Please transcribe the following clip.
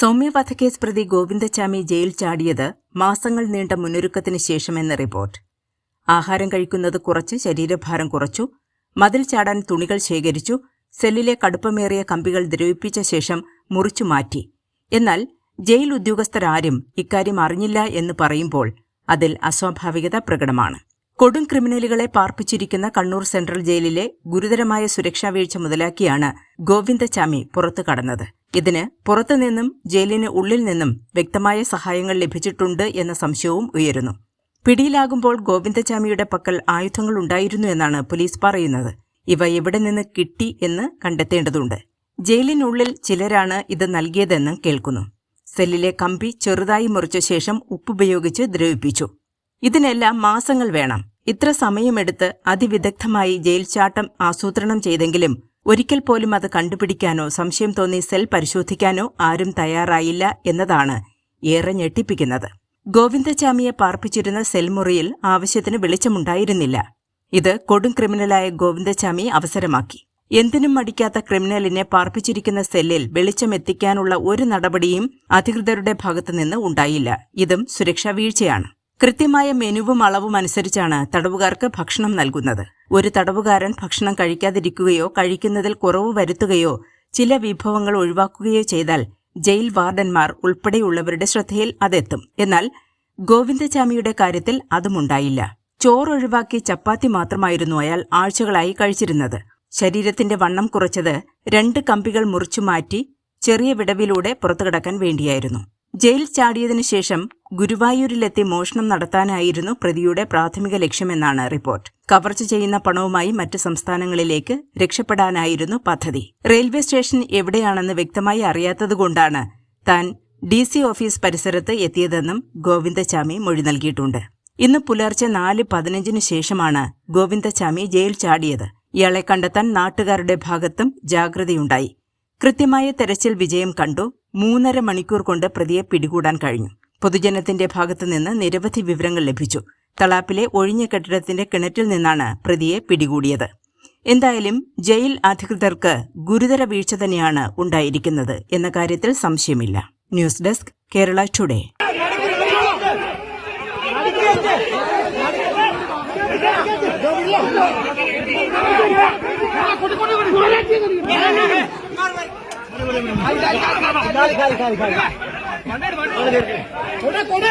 സൗമ്യ വധക്കേസ് പ്രതി ഗോവിന്ദച്ചാമി ജയിൽ ചാടിയത് മാസങ്ങൾ നീണ്ട മുന്നൊരുക്കത്തിന് ശേഷമെന്ന റിപ്പോർട്ട്. ആഹാരം കഴിക്കുന്നത് കുറച്ച് ശരീരഭാരം കുറച്ചു മതിൽ ചാടാൻ തുണികൾ ശേഖരിച്ചു സെല്ലിലെ കടുപ്പമേറിയ കമ്പികൾ ദ്രവിപ്പിച്ച ശേഷം മുറിച്ചു മാറ്റി. എന്നാൽ ജയിൽ ഉദ്യോഗസ്ഥരാരും ഇക്കാര്യം അറിഞ്ഞില്ല എന്ന് പറയുമ്പോൾ അതിൽ അസ്വാഭാവികത പ്രകടമാണ്. കൊടും ക്രിമിനലുകളെ പാർപ്പിച്ചിരിക്കുന്ന കണ്ണൂർ സെൻട്രൽ ജയിലിലെ ഗുരുതരമായ സുരക്ഷാ വീഴ്ച മുതലാക്കിയാണ് ഗോവിന്ദചാമി പുറത്തു കടന്നത്. ഇതിന് പുറത്തുനിന്നും ജയിലിന് ഉള്ളിൽ നിന്നും വ്യക്തമായ സഹായങ്ങൾ ലഭിച്ചിട്ടുണ്ട് എന്ന സംശയവും ഉയരുന്നു. പിടിയിലാകുമ്പോൾ ഗോവിന്ദചാമിയുടെ പക്കൽ ആയുധങ്ങൾ ഉണ്ടായിരുന്നു എന്നാണ് പോലീസ് പറയുന്നത്. ഇവ എവിടെ നിന്ന് കിട്ടി എന്ന് കണ്ടെത്തേണ്ടതുണ്ട്. ജയിലിനുള്ളിൽ ചിലരാണ് ഇത് നൽകിയതെന്നും കേൾക്കുന്നു. സെല്ലിലെ കമ്പി ചെറുതായി മുറിച്ച ശേഷം ഉപ്പുപയോഗിച്ച് ദ്രവിപ്പിച്ചു. ഇതിനെല്ലാം മാസങ്ങൾ വേണം. ഇത്ര സമയമെടുത്ത് അതിവിദഗ്ധമായി ജയിൽ ചാട്ടം ആസൂത്രണം ചെയ്തെങ്കിലും ഒരിക്കൽ പോലും അത് കണ്ടുപിടിക്കാനോ സംശയം തോന്നി സെൽ പരിശോധിക്കാനോ ആരും തയ്യാറായില്ല എന്നതാണ് ഏറെ ഞെട്ടിപ്പിക്കുന്നത്. ഗോവിന്ദചാമിയെ പാർപ്പിച്ചിരുന്ന സെൽമുറിയിൽ ആവശ്യത്തിന് വെളിച്ചമുണ്ടായിരുന്നില്ല. ഇത് കൊടും ക്രിമിനലായ ഗോവിന്ദചാമി അവസരമാക്കി. എന്തിനും മടിക്കാത്ത ക്രിമിനലിനെ പാർപ്പിച്ചിരിക്കുന്ന സെല്ലിൽ വെളിച്ചമെത്തിക്കാനുള്ള ഒരു നടപടിയും അധികൃതരുടെ ഭാഗത്തുനിന്ന് ഉണ്ടായില്ല. ഇതും സുരക്ഷാ വീഴ്ചയാണ്. കൃത്യമായ മെനുവും അളവും അനുസരിച്ചാണ് തടവുകാർക്ക് ഭക്ഷണം നൽകുന്നത്. ഒരു തടവുകാരൻ ഭക്ഷണം കഴിക്കാതിരിക്കുകയോ കഴിക്കുന്നതിൽ കുറവ് വരുത്തുകയോ ചില വിഭവങ്ങൾ ഒഴിവാക്കുകയോ ചെയ്താൽ ജയിൽ വാർഡന്മാർ ഉൾപ്പെടെയുള്ളവരുടെ ശ്രദ്ധയിൽ അതെത്തും. എന്നാൽ ഗോവിന്ദചാമിയുടെ കാര്യത്തിൽ അതുമുണ്ടായില്ല. ചോറൊഴിവാക്കി ചപ്പാത്തി മാത്രമായിരുന്നു അയാൾ ആഴ്ചകളായി കഴിച്ചിരുന്നത്. ശരീരത്തിന്റെ വണ്ണം കുറച്ചത് രണ്ട് കമ്പികൾ മുറിച്ചു മാറ്റി ചെറിയ വിടവിലൂടെ പുറത്തുകടക്കാൻ വേണ്ടിയായിരുന്നു. ജയിൽ ചാടിയതിനു ശേഷം ഗുരുവായൂരിലെത്തി മോഷണം നടത്താനായിരുന്നു പ്രതിയുടെ പ്രാഥമിക ലക്ഷ്യമെന്നാണ് റിപ്പോർട്ട്. കവർച്ച ചെയ്യുന്ന പണവുമായി മറ്റ് സംസ്ഥാനങ്ങളിലേക്ക് രക്ഷപ്പെടാനായിരുന്നു പദ്ധതി. റെയിൽവേ സ്റ്റേഷൻ എവിടെയാണെന്ന് വ്യക്തമായി അറിയാത്തതുകൊണ്ടാണ് താൻ ഡി സി ഓഫീസ് പരിസരത്ത് എത്തിയതെന്നും ഗോവിന്ദചാമി മൊഴി നൽകിയിട്ടുണ്ട്. ഇന്ന് പുലർച്ചെ നാല് പതിനഞ്ചിനു ശേഷമാണ് ഗോവിന്ദചാമി ജയിൽ ചാടിയത്. ഇയാളെ കണ്ടെത്താൻ നാട്ടുകാരുടെ ഭാഗത്തും ജാഗ്രതയുണ്ടായി. കൃത്യമായ തെരച്ചിൽ വിജയം കണ്ടു. മൂന്നര മണിക്കൂർ കൊണ്ട് പ്രതിയെ പിടികൂടാൻ കഴിഞ്ഞു. പൊതുജനത്തിന്റെ ഭാഗത്തുനിന്ന് നിരവധി വിവരങ്ങൾ ലഭിച്ചു. തളാപ്പിലെ ഒഴിഞ്ഞ കെട്ടിടത്തിന്റെ കിണറ്റിൽ നിന്നാണ് പ്രതിയെ പിടികൂടിയത്. എന്തായാലും ജയിൽ അധികൃതർക്ക് ഗുരുതര വീഴ്ച തന്നെയാണ് ഉണ്ടായിരിക്കുന്നത് എന്ന കാര്യത്തിൽ സംശയമില്ല. News desk Kerala today. കൊടു കൊടു